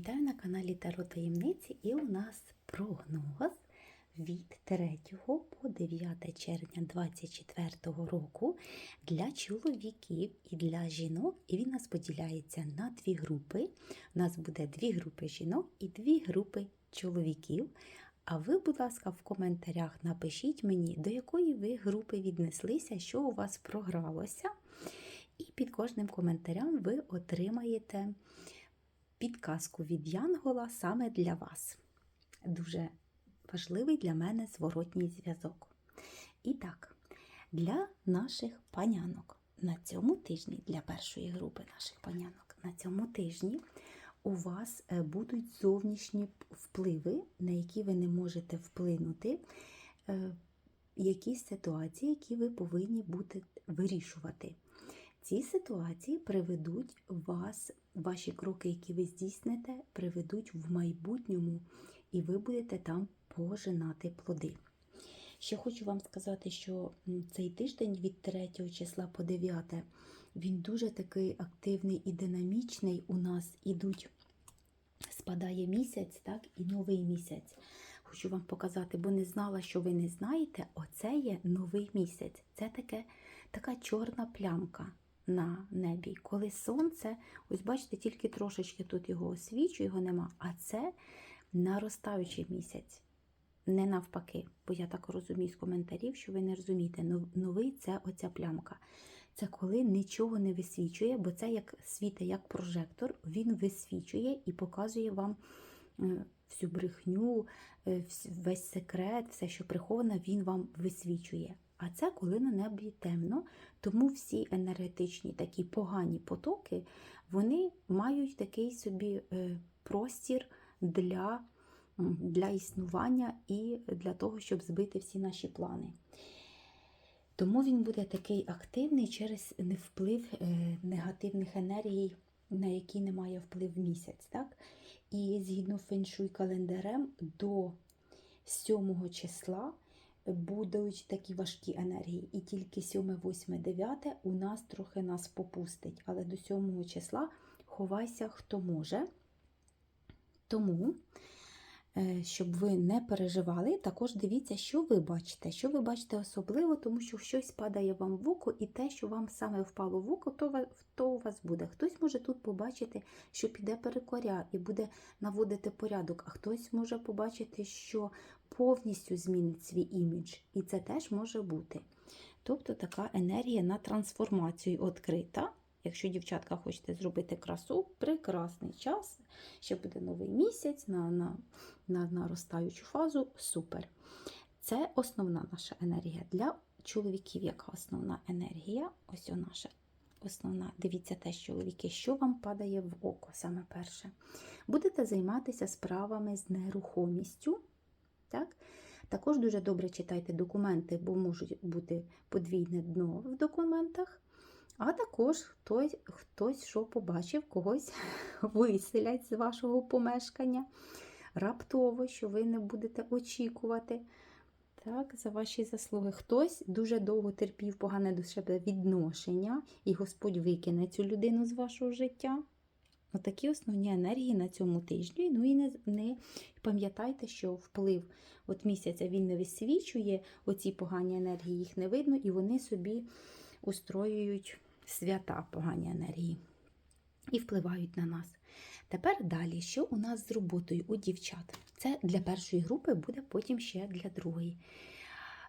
Вітаю на каналі Таро Таємниці і у нас прогноз від 3 по 9 червня 2024 року для чоловіків і для жінок. І він нас поділяється на дві групи. У нас буде дві групи жінок і дві групи чоловіків. А ви, будь ласка, в коментарях напишіть мені, до якої ви групи віднеслися, що у вас програлося. І під кожним коментарем ви отримаєте підказку від Янгола саме для вас. Дуже важливий для мене зворотній зв'язок. І так, для наших панянок на цьому тижні, для першої групи наших панянок, на цьому тижні у вас е, будуть зовнішні впливи, на які ви не можете вплинути. е, Якісь ситуації, які ви повинні бути вирішувати. Ці ситуації приведуть вас, ваші кроки, які ви здійсните, приведуть в майбутньому, і ви будете там пожинати плоди. Ще хочу вам сказати, що цей тиждень від 3 числа по 9 він дуже такий активний і динамічний. У нас ідуть, спадає місяць, так, і новий місяць. Хочу вам показати, бо не знала, що ви не знаєте. Оце є новий місяць. Це таке, така чорна плямка на небі. Коли сонце, ось бачите, тільки трошечки тут його освічу, його нема. А це наростаючий місяць. Не навпаки, бо я так розумію з коментарів, що ви не розумієте. Новий це оця плямка. Це коли нічого не висвічує, бо це як світе, як прожектор, він висвічує і показує вам е, всю брехню, е, весь секрет, все, що приховано, він вам висвічує. А це коли на небі темно, тому всі енергетичні такі погані потоки, вони мають такий собі е, простір для, для існування і для того, щоб збити всі наші плани. Тому він буде такий активний через не- вплив е, негативних енергій, на які не має вплив місяць. Так? І згідно феншуй календарем до 7 числа будуть такі важкі енергії. І тільки 7, 8, 9 у нас трохи нас попустить. Але до 7 числа ховайся, хто може. Тому, щоб ви не переживали, також дивіться, що ви бачите. Що ви бачите особливо, тому що щось падає вам в око, і те, що вам саме впало в око, то, то у вас буде. Хтось може тут побачити, що піде перекоря і буде наводити порядок, а хтось може побачити, що повністю змінить свій імідж, і це теж може бути. Тобто така енергія на трансформацію відкрита. Якщо дівчатка хочете зробити красу, прекрасний час. Ще буде новий місяць на, на, на наростаючу фазу. Супер. Це основна наша енергія. Для чоловіків, яка основна енергія? Ось о наша основна. Дивіться теж, чоловіки, що вам падає в око саме перше. Будете займатися справами з нерухомістю. Так? Також дуже добре читайте документи, бо можуть бути подвійне дно в документах. А також хтось, хтось що побачив, когось виселять з вашого помешкання. Раптово, що ви не будете очікувати так, за ваші заслуги. Хтось дуже довго терпів погане до себе відношення, і Господь викине цю людину з вашого життя. Отакі основні енергії на цьому тижні. Ну і не, не пам'ятайте, що вплив от місяця він не висвічує, оці погані енергії їх не видно, і вони собі устроюють свята погані енергії і впливають на нас. Тепер далі, що у нас з роботою у дівчат? Це для першої групи буде потім ще для другої.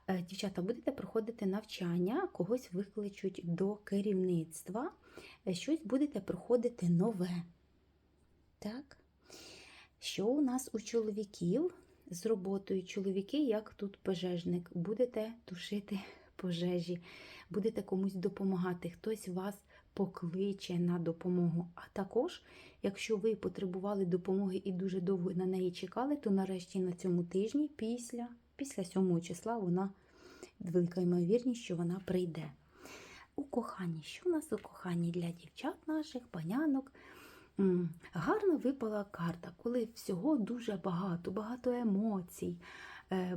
Е, Дівчата, будете проходити навчання, когось викличуть до керівництва, е, щось будете проходити нове. Так? Що у нас у чоловіків з роботою? Чоловіки, як тут пожежник, будете тушити пожежі, будете комусь допомагати, хтось вас покличе на допомогу. А також, якщо ви потребували допомоги і дуже довго на неї чекали, то нарешті на цьому тижні, після, після 7 числа, вона велика ймовірність, що вона прийде. У коханні. Що в нас у коханні для дівчат наших, панянок? Гарно випала карта, коли всього дуже багато, багато емоцій,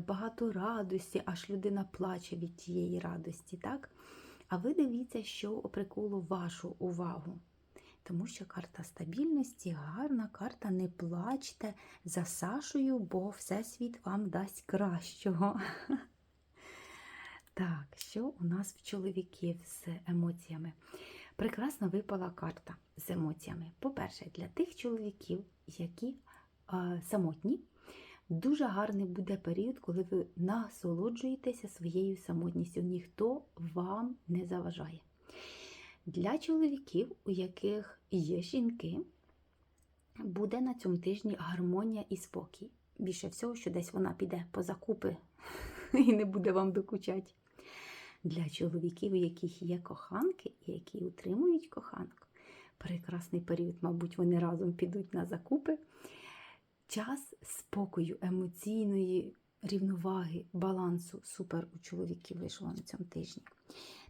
багато радості, аж людина плаче від тієї радості. так? А ви дивіться, що прикуло вашу увагу. тому що карта стабільності гарна, карта не плачте за Сашою, бо Всесвіт вам дасть кращого. Так, що у нас в чоловіків з емоціями? Прекрасно випала карта з емоціями. По-перше, для тих чоловіків, які е, самотні, дуже гарний буде період, коли ви насолоджуєтеся своєю самотністю. Ніхто вам не заважає. Для чоловіків, у яких є жінки, буде на цьому тижні гармонія і спокій. Більше всього, що десь вона піде по закупи і не буде вам докучати. Для чоловіків, у яких є коханки, і які утримують коханку, прекрасний період, мабуть, вони разом підуть на закупи. Час спокою, емоційної рівноваги, балансу супер у чоловіків вийшло на цьому тижні.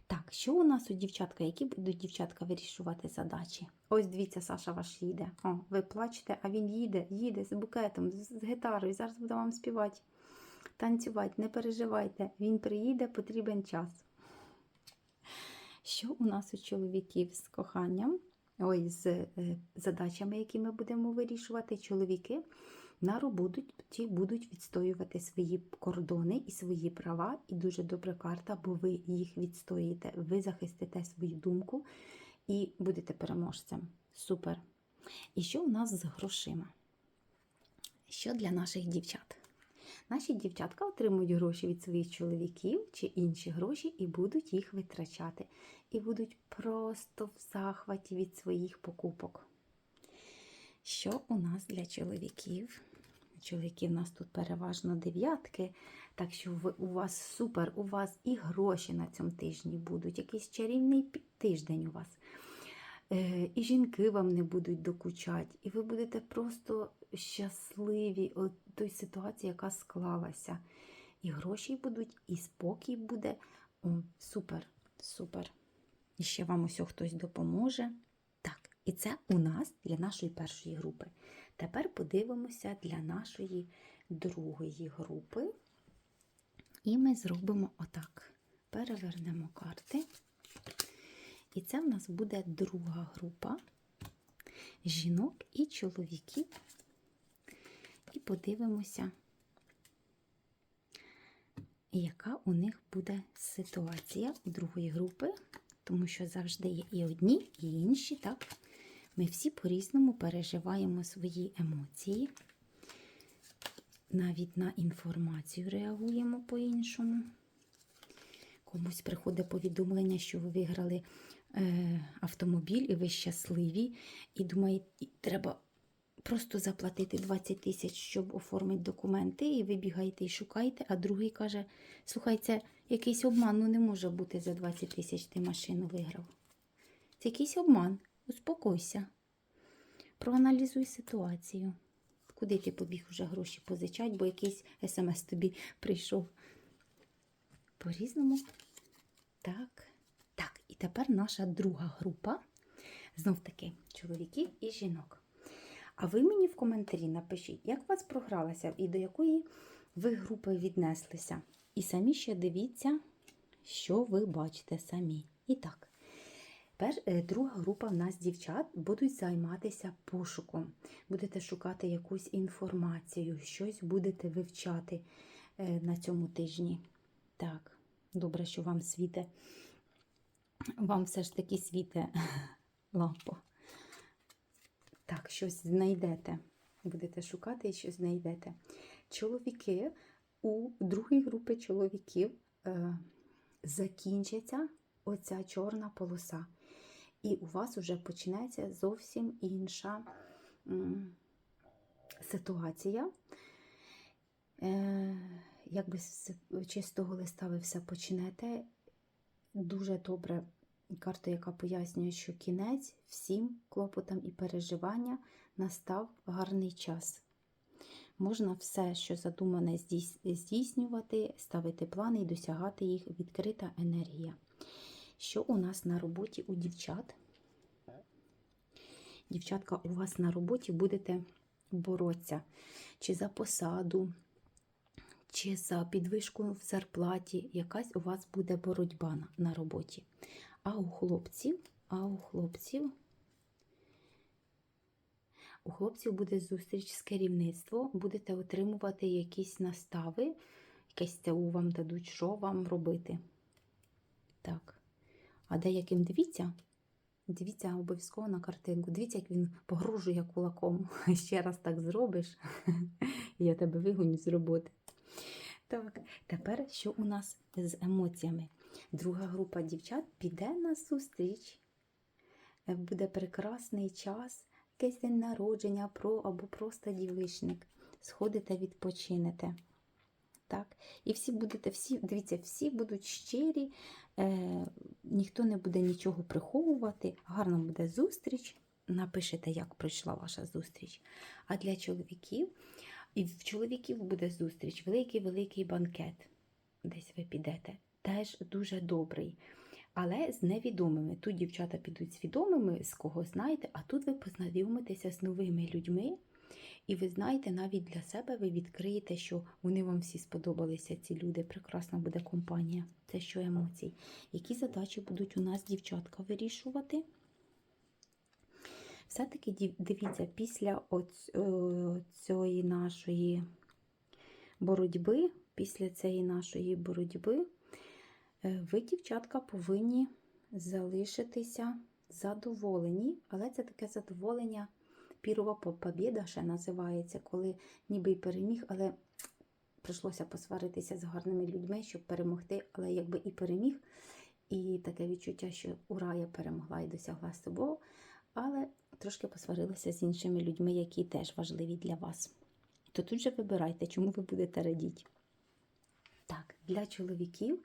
Так, що у нас у дівчатка? Які будуть дівчатка вирішувати задачі? Ось дивіться, Саша ваш їде. О, ви плачете, а він їде, їде з букетом, з, гітарою. Зараз буде вам співати, танцювати, не переживайте. Він приїде, потрібен час. Що у нас у чоловіків з коханням? Ой, з е, задачами, які ми будемо вирішувати, чоловіки на роботі будуть відстоювати свої кордони і свої права. І дуже добра карта, бо ви їх відстоїте, ви захистите свою думку і будете переможцем. Супер. І що у нас з грошима? Що для наших дівчат? Наші дівчатка отримують гроші від своїх чоловіків чи інші гроші і будуть їх витрачати. І будуть просто в захваті від своїх покупок. Що у нас для чоловіків? Чоловіків у нас тут переважно дев'ятки, так що ви, у вас супер, у вас і гроші на цьому тижні будуть, якийсь чарівний тиждень у вас. Е, і жінки вам не будуть докучати, і ви будете просто щасливі от той ситуації, яка склалася. І гроші будуть, і спокій буде. О, супер, супер. І ще вам ось хтось допоможе. Так, і це у нас для нашої першої групи. Тепер подивимося для нашої другої групи. І ми зробимо отак. Перевернемо карти. І це в нас буде друга група жінок і чоловіків. І подивимося, яка у них буде ситуація у другої групи, тому що завжди є і одні, і інші, так? Ми всі по-різному переживаємо свої емоції, навіть на інформацію реагуємо по-іншому. Комусь приходить повідомлення, що ви виграли автомобіль і ви щасливі, і думаєте, треба просто заплатити 20 тисяч, щоб оформити документи, і ви бігаєте і шукаєте, а другий каже: слухай, це якийсь обман, ну не може бути за 20 тисяч ти машину виграв. Це якийсь обман. Успокойся. Проаналізуй ситуацію. Куди ти побіг вже гроші позичать, бо якийсь смс тобі прийшов. По-різному. Так. І тепер наша друга група. Знов таки чоловіків і жінок. А ви мені в коментарі напишіть, як вас програлася і до якої ви групи віднеслися. І самі ще дивіться, що ви бачите самі. І так, е, друга група в нас дівчат будуть займатися пошуком. Будете шукати якусь інформацію, щось будете вивчати е, на цьому тижні. Так, добре, що вам світе. Вам все ж таки світе лампа. Так, щось знайдете. Будете шукати і щось знайдете. Чоловіки у другій групі чоловіків е, закінчиться оця чорна полоса. І у вас вже почнеться зовсім інша м, ситуація. Е, якби з чистого листа ви все почнете. Дуже добре карта, яка пояснює, що кінець всім клопотам і переживання настав гарний час. Можна все, що задумане, здійснювати, ставити плани і досягати їх відкрита енергія. Що у нас на роботі у дівчат? Дівчатка, у вас на роботі будете боротися чи за посаду, чи за підвишку в зарплаті. Якась у вас буде боротьба на, на роботі. А у хлопців, а у хлопців У хлопців буде зустріч з керівництвом, будете отримувати якісь настави, якесь ТУ вам дадуть, що вам робити. Так. А деяким дивіться, дивіться обов'язково на картинку. Дивіться, як він погрожує кулаком. Ще раз так зробиш, я тебе вигоню з роботи. Так, тепер що у нас з емоціями? Друга група дівчат піде на зустріч. Е, Буде прекрасний час, якийсь день народження, про або просто дівишник. Сходите, відпочинете. Так, і всі будете, всі, дивіться, всі будуть щирі, е, ніхто не буде нічого приховувати, гарна буде зустріч. Напишете, як пройшла ваша зустріч. А для чоловіків, і в чоловіків буде зустріч, великий-великий банкет. Десь ви підете. Теж дуже добрий. Але з невідомими. Тут дівчата підуть з відомими, з кого знаєте, а тут ви познайомитеся з новими людьми. І ви знаєте, навіть для себе ви відкриєте, що вони вам всі сподобалися, ці люди. Прекрасна буде компанія. Це що емоцій. Які задачі будуть у нас дівчатка вирішувати? Все-таки дивіться, після е, цієї нашої боротьби, після цієї нашої боротьби, е, ви, дівчатка, повинні залишитися задоволені, але це таке задоволення. Пірова побіда ще називається, коли ніби й переміг, але прийшлося посваритися з гарними людьми, щоб перемогти, але якби і переміг, і таке відчуття, що ура, я перемогла і досягла собою, але трошки посварилася з іншими людьми, які теж важливі для вас. То тут же вибирайте, чому ви будете радіти. Так, для чоловіків,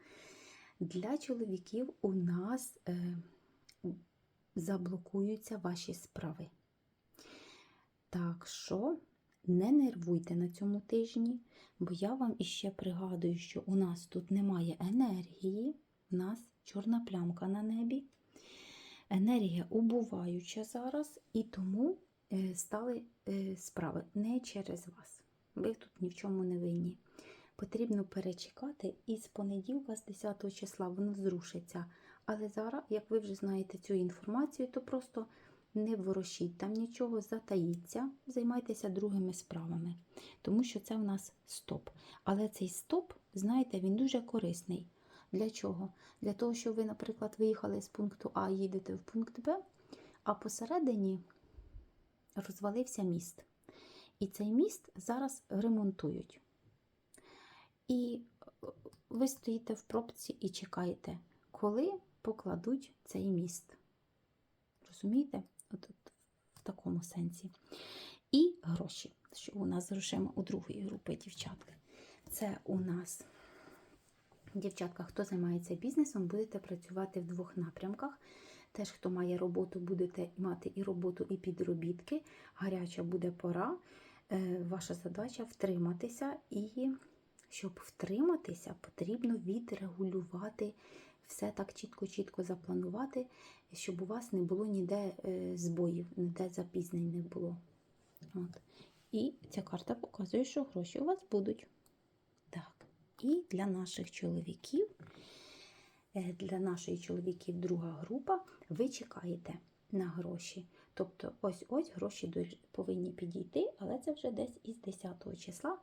для чоловіків у нас е, заблокуються ваші справи. Так що не нервуйте на цьому тижні, бо я вам іще пригадую, що у нас тут немає енергії, у нас чорна плямка на небі. Енергія убуваюча зараз, і тому е, стали е, справи не через вас. Ви тут ні в чому не винні. Потрібно перечекати, і з понеділка, з 10 числа, воно зрушиться. Але зараз, як ви вже знаєте цю інформацію, то просто не ворушіть там нічого, затаїться, займайтеся другими справами, тому що це в нас стоп. Але цей стоп, знаєте, він дуже корисний. Для чого? Для того, що ви, наприклад, виїхали з пункту А, їдете в пункт Б, а посередині розвалився міст. І цей міст зараз ремонтують. І ви стоїте в пробці і чекаєте, коли покладуть цей міст. Розумієте? От в такому сенсі. І гроші, що у нас з грошима у другої групи дівчатки. Це у нас, дівчатка, хто займається бізнесом, будете працювати в двох напрямках. Теж, хто має роботу, будете мати і роботу, і підробітки. Гаряча буде пора. Е, Ваша задача втриматися, і щоб втриматися, потрібно відрегулювати все так чітко-чітко запланувати, щоб у вас не було ніде е, збоїв, ніде запізнень не було. От. І ця карта показує, що гроші у вас будуть. І для наших чоловіків, е, для нашої чоловіків друга група, ви чекаєте на гроші. Тобто, ось-ось гроші повинні підійти, але це вже десь із 10 числа.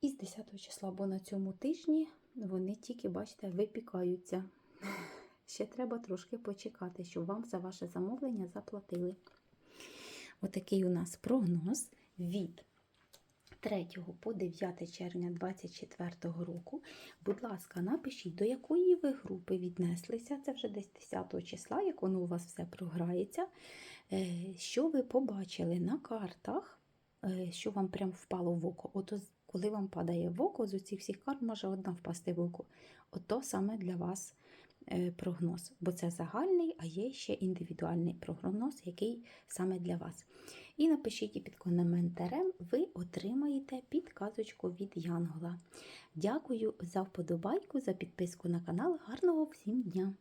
Із 10 числа, бо на цьому тижні вони тільки, бачите, випікаються. Ще треба трошки почекати, щоб вам за ваше замовлення заплатили. Отакий у нас прогноз від 3 по 9 червня 2024 року. Будь ласка, напишіть, до якої ви групи віднеслися. Це вже десь 10 числа, як воно у вас все програється. Е, Що ви побачили на картах, е, що вам прям впало в око. Ото коли вам падає в око, з усіх всіх карт може одна впасти в око. Ото саме для вас прогноз. Бо це загальний, а є ще індивідуальний прогноз, який саме для вас. І напишіть під коментарем, ви отримаєте підказочку від Янгола. Дякую за вподобайку, за підписку на канал. Гарного всім дня!